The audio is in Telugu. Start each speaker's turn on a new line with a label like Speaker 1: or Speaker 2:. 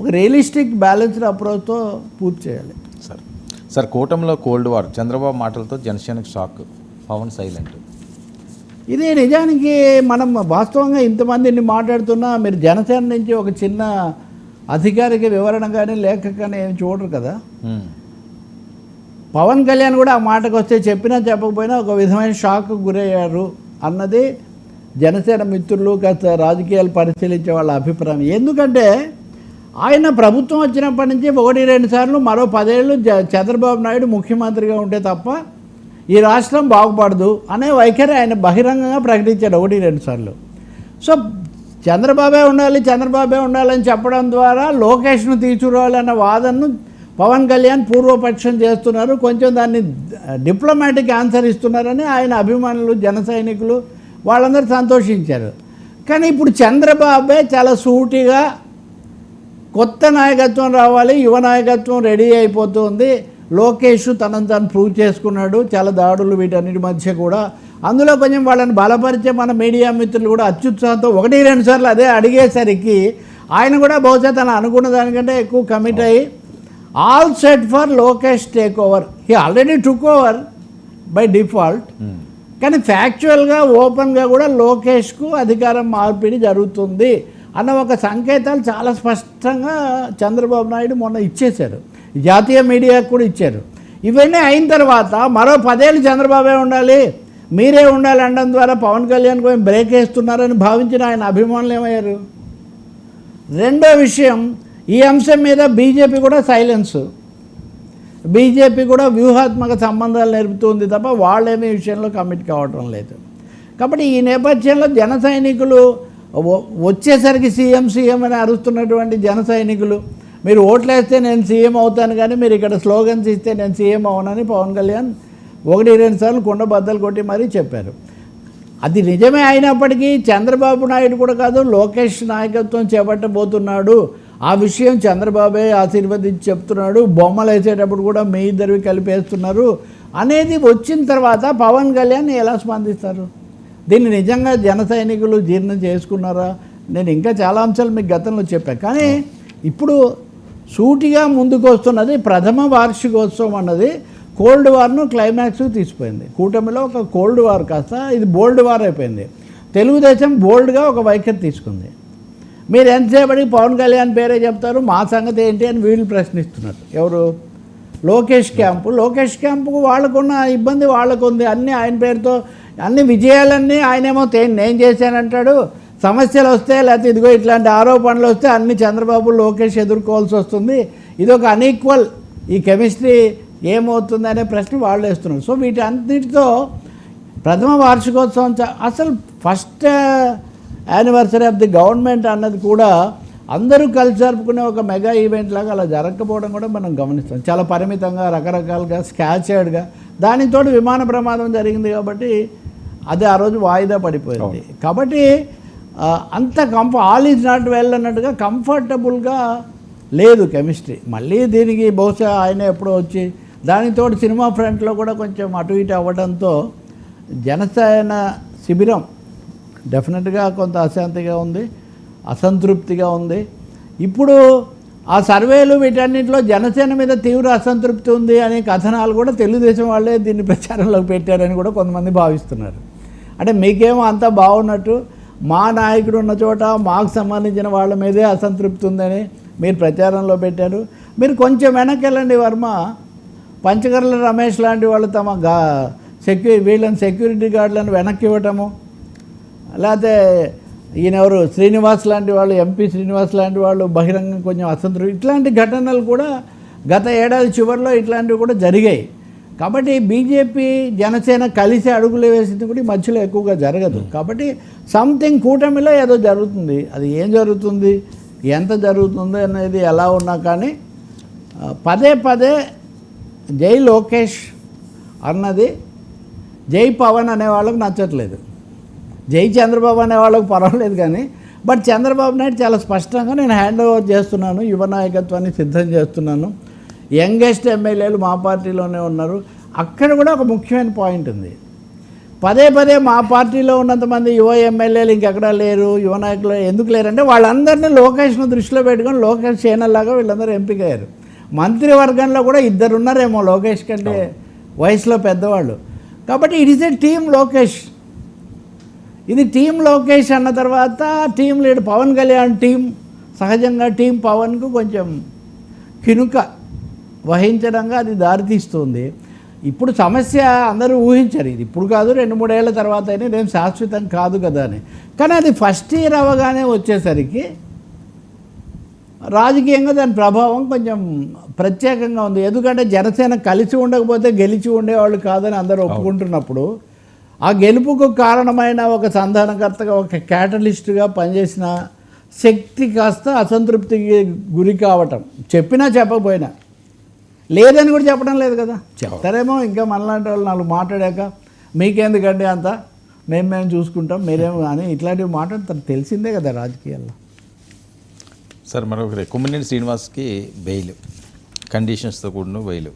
Speaker 1: ఒక రియలిస్టిక్ బ్యాలెన్స్డ్ అప్రోచ్తో పూర్తి చేయాలి.
Speaker 2: సార్ సార్ కూటమిలో కోల్డ్ వార్ చంద్రబాబు మాటలతో జనసేనకు షాక్ పవన్ సైలెంట్.
Speaker 1: ఇది నిజానికి మనం వాస్తవంగా ఇంతమందిని మాట్లాడుతున్నా మీరు జనసేన నుంచి ఒక చిన్న అధికారిక వివరణ కానీ లేఖ కానీ ఏమి చూడరు కదా. పవన్ కళ్యాణ్ కూడా ఆ మాటకు వస్తే చెప్పినా చెప్పకపోయినా ఒక విధమైన షాక్ గురయ్యారు అన్నది జనసేన మిత్రులు కాస్త రాజకీయాలు పరిశీలించే వాళ్ళ అభిప్రాయం. ఎందుకంటే ఆయన ప్రభుత్వం వచ్చినప్పటి నుంచి ఒకటి రెండు సార్లు మరో పదేళ్ళు చంద్రబాబు నాయుడు ముఖ్యమంత్రిగా ఉంటే తప్ప ఈ రాష్ట్రం బాగుపడదు అనే వైఖరి ఆయన బహిరంగంగా ప్రకటించాడు ఒకటి రెండు సార్లు. సో చంద్రబాబే ఉండాలి చంద్రబాబే ఉండాలని చెప్పడం ద్వారా లోకేష్ను తీర్చురావాలన్న వాదనను పవన్ కళ్యాణ్ పూర్వపక్షం చేస్తున్నారు. కొంచెం దాన్ని డిప్లొమాటిక్ ఆన్సర్ ఇస్తున్నారని ఆయన అభిమానులు జన సైనికులు వాళ్ళందరూ సంతోషించారు. కానీ ఇప్పుడు చంద్రబాబే చాలా సూటిగా కొత్త నాయకత్వం రావాలి యువ నాయకత్వం రెడీ అయిపోతుంది. లోకేష్ తనను తాను ప్రూవ్ చేసుకున్నాడు చాలా దాడులు వీటన్నిటి మధ్య కూడా. అందులో కొంచెం వాళ్ళని బలపరిచే మన మీడియా మిత్రులు కూడా అత్యుత్సాహంతో ఒకటి రెండు సార్లు అదే అడిగేసరికి ఆయన కూడా బహుశా తను అనుకున్న దానికంటే ఎక్కువ కమిట్ అయ్యి all set for Lokesh take over he already took over by default. కానీ ఫ్యాక్చువల్గా ఓపెన్గా కూడా లోకేష్కు అధికారం మార్పిడి జరుగుతుంది. అన్న ఒక సంకేతాలు చాలా స్పష్టంగా చంద్రబాబు నాయుడు మొన్న ఇచ్చేశారు. జాతీయ మీడియాకు కూడా ఇచ్చారు. ఇవన్నీ అయిన తర్వాత మరో పదేళ్ళు చంద్రబాబే ఉండాలి. మీరే ఉండాలి అనడం ద్వారా పవన్ కళ్యాణ్ కొంచెం బ్రేక్ వేస్తున్నారని భావించిన ఆయన అభిమానులు ఏమయ్యారు? రెండో విషయం ఈ అంశం మీద బీజేపీ కూడా సైలెన్స్. బీజేపీ కూడా వ్యూహాత్మక సంబంధాలు నేర్పుతుంది తప్ప వాళ్ళేమీ విషయంలో కమిట్ కావటం లేదు. కాబట్టి ఈ నేపథ్యంలో జన సైనికులు వచ్చేసరికి సీఎం సీఎం అని అరుస్తున్నటువంటి జన సైనికులు మీరు ఓట్లేస్తే నేను సీఎం అవుతాను కానీ మీరు ఇక్కడ స్లోగన్స్ ఇస్తే నేను సీఎం అవునని పవన్ కళ్యాణ్ ఒకటి రెండు సార్లు కొండ బద్దలు కొట్టి మరీ చెప్పారు. అది నిజమే అయినప్పటికీ చంద్రబాబు నాయుడు కూడా కాదు లోకేష్ నాయకత్వం చేపట్టబోతున్నాడు. ఆ విషయం చంద్రబాబే ఆశీర్వదించి చెప్తున్నాడు. బొమ్మలు వేసేటప్పుడు కూడా మీ ఇద్దరివి కలిపేస్తున్నారు. అనేది వచ్చిన తర్వాత పవన్ కళ్యాణ్ ఎలా స్పందిస్తారు? దీన్ని నిజంగా జన సైనికులు జీర్ణం చేసుకున్నారా? నేను ఇంకా చాలా అంశాలు మీకు గతంలో చెప్పాను కానీ ఇప్పుడు సూటిగా ముందుకు వస్తున్నది ప్రథమ వార్షికోత్సవం అన్నది కోల్డ్ వార్ను క్లైమాక్స్ తీసిపోయింది. కూటమిలో ఒక కోల్డ్ వార్ కాస్త ఇది బోల్డ్ వార్ అయిపోయింది. తెలుగుదేశం బోల్డ్గా ఒక వైఖరి తీసుకుంది. మీరు ఎంతసేపటికి పవన్ కళ్యాణ్ పేరే చెప్తారు మా సంగతి ఏంటి అని వీళ్ళు ప్రశ్నిస్తున్నారు. ఎవరు? లోకేష్ క్యాంపు. లోకేష్ క్యాంపుకు వాళ్ళకున్న ఇబ్బంది వాళ్ళకుంది. అన్నీ ఆయన పేరుతో అన్ని విజయాలన్నీ ఆయనేమో నేను చేశానంటాడు. సమస్యలు వస్తే లేకపోతే ఇదిగో ఇట్లాంటి ఆరోపణలు వస్తే అన్ని చంద్రబాబు లోకేష్ ఎదుర్కోవాల్సి వస్తుంది. ఇది ఒక అన్ఈక్వల్ ఈ కెమిస్ట్రీ ఏమవుతుందనే ప్రశ్న వాళ్ళు వేస్తున్నారు. సో వీటన్నిటితో ప్రథమ వార్షికోత్సవం అసలు first anniversary of the government అన్నది కూడా అందరూ కలిసి జరుపుకునే ఒక మెగా ఈవెంట్ లాగా అలా జరగకపోవడం కూడా మనం గమనిస్తాం. చాలా పరిమితంగా రకరకాలుగా స్కాచర్డ్గా దానితోటి విమాన ప్రమాదం జరిగింది కాబట్టి అది ఆ రోజు వాయిదా పడిపోయింది. కాబట్టి అంత comf all is not well అన్నట్టుగా కంఫర్టబుల్గా లేదు కెమిస్ట్రీ. మళ్ళీ దీనికి బహుశా ఆయన ఎప్పుడో వచ్చి దానితో సినిమా ఫ్రంట్లో కూడా కొంచెం అటు ఇటు అవ్వడంతో జనసేన శిబిరం డెఫినెట్గా కొంత అశాంతిగా ఉంది అసంతృప్తిగా ఉంది. ఇప్పుడు ఆ సర్వేలు వీటన్నిటిలో జనసేన మీద తీవ్ర అసంతృప్తి ఉంది అనే కథనాలు కూడా తెలుగుదేశం వాళ్ళే దీన్ని ప్రచారంలోకి పెట్టారని కూడా కొంతమంది భావిస్తున్నారు. అంటే మీకేమో అంతా బాగున్నట్టు మా నాయకుడు ఉన్న చోట మాకు సంబంధించిన వాళ్ళ మీదే అసంతృప్తి ఉందని మీరు ప్రచారంలో పెట్టారు. మీరు కొంచెం వెనక్కి వెళ్ళండి వర్మ. పంచకర్ల రమేష్ లాంటి వాళ్ళు తమ గా సెక్యూ వీళ్ళని సెక్యూరిటీ గార్డులను వెనక్కి ఇవ్వటము. లేకపోతే ఈయనెవరు శ్రీనివాస్ లాంటి వాళ్ళు ఎంపీ శ్రీనివాస్ లాంటి వాళ్ళు బహిరంగం కొంచెం అసంతృప్తి. ఇట్లాంటి ఘటనలు కూడా గత ఏడాది చివరిలో ఇట్లాంటివి కూడా జరిగాయి. కాబట్టి బీజేపీ జనసేన కలిసి అడుగులు వేసింది కూడా మధ్యలో ఎక్కువగా జరగదు. కాబట్టి సంథింగ్ కూటమిలో ఏదో జరుగుతుంది. అది ఏం జరుగుతుంది? ఎంత జరుగుతుంది అనేది ఎలా ఉన్నా కానీ పదే పదే జై లోకేష్ అన్నది జై పవన్ అనే వాళ్ళకి నచ్చట్లేదు. జై చంద్రబాబు అనే వాళ్ళకి పర్వాలేదు కానీ బట్ చంద్రబాబు నాయుడు చాలా స్పష్టంగా నేను హ్యాండ్ ఓవర్ చేస్తున్నాను యువ నాయకత్వాన్ని సిద్ధం చేస్తున్నాను. యంగెస్ట్ ఎమ్మెల్యేలు మా పార్టీలోనే ఉన్నారు. అక్కడ కూడా ఒక ముఖ్యమైన పాయింట్ ఉంది. పదే పదే మా పార్టీలో ఉన్నంతమంది యువ ఎమ్మెల్యేలు ఇంకెక్కడా లేరు యువ నాయకులు ఎందుకు లేరంటే వాళ్ళందరినీ లోకేష్ను దృష్టిలో పెట్టుకొని లోకేష్ సేనల్లాగా వీళ్ళందరూ ఎంపికయ్యారు. మంత్రివర్గంలో కూడా ఇద్దరు ఉన్నారేమో లోకేష్ కంటే వయసులో పెద్దవాళ్ళు. కాబట్టి it is a team Lokesh. ఇది టీం లోకేష్ అన్న తర్వాత team lead Pawan Kalyan team సహజంగా టీం పవన్కు కొంచెం కినుక. వహించడంగా అది దారితీస్తుంది. ఇప్పుడు సమస్య అందరూ ఊహించరు. ఇది ఇప్పుడు కాదు రెండు మూడేళ్ళ తర్వాత అయినా ఇదేం శాశ్వతం కాదు కదా అని. కానీ అది ఫస్ట్ ఇయర్ అవ్వగానే వచ్చేసరికి రాజకీయంగా దాని ప్రభావం కొంచెం ప్రత్యేకంగా ఉంది. ఎందుకంటే జనసేన కలిసి ఉండకపోతే గెలిచి ఉండేవాళ్ళు కాదని అందరూ ఒప్పుకుంటున్నప్పుడు ఆ గెలుపుకు కారణమైన ఒక సంధానకర్తగా ఒక క్యాటలిస్ట్గా పనిచేసిన శక్తి కాస్త అసంతృప్తికి గురి కావటం. చెప్పినా చెప్పకపోయినా. లేదని కూడా చెప్పడం లేదు కదా. చెప్తారేమో ఇంకా మనలాంటి వాళ్ళు నాలుగు మాట్లాడాక మీకెందుకండి అంత? మేము మేము చూసుకుంటాం మీరేమో అని ఇట్లాంటివి మాట్లాడతారు. తెలిసిందే కదా రాజకీయాల్లో.
Speaker 2: సార్ మరొకటి కుమ్మినేని శ్రీనివాస్కి బెయిల్. కండిషన్స్తో కూడిన బెయిల్.